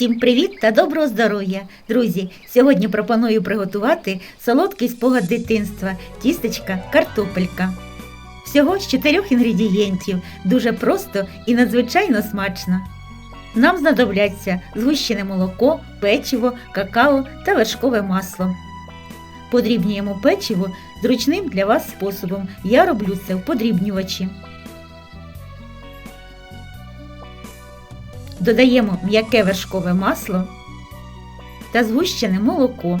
Всім привіт та доброго здоров'я! Друзі! Сьогодні пропоную приготувати солодкий спогад дитинства, тістечка, картопелька. Всього з чотирьох інгредієнтів, дуже просто і надзвичайно смачно. Нам знадобляться згущене молоко, печиво, какао та вершкове масло. Подрібнюємо печиво зручним для вас способом. Я роблю це в подрібнювачі. Додаємо м'яке вершкове масло та згущене молоко.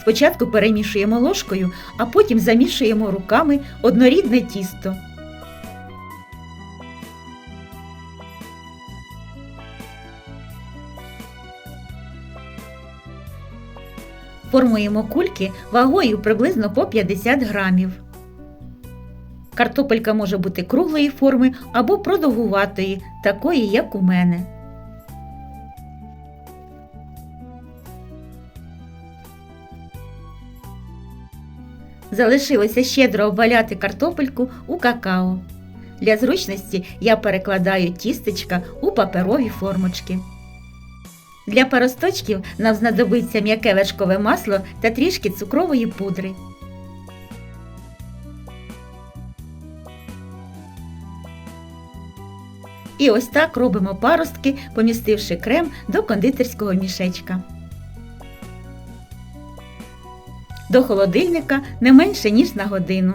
Спочатку перемішуємо ложкою, а потім замішуємо руками однорідне тісто. Формуємо кульки вагою приблизно по 50 грамів. Картопелька може бути круглої форми або продовгуватої, такої, як у мене. Залишилося щедро обваляти картопельку у какао. Для зручності я перекладаю тістечка у паперові формочки. Для паросточків нам знадобиться м'яке вершкове масло та трішки цукрової пудри. І ось так робимо паростки, помістивши крем до кондитерського мішечка. До холодильника не менше, ніж на годину.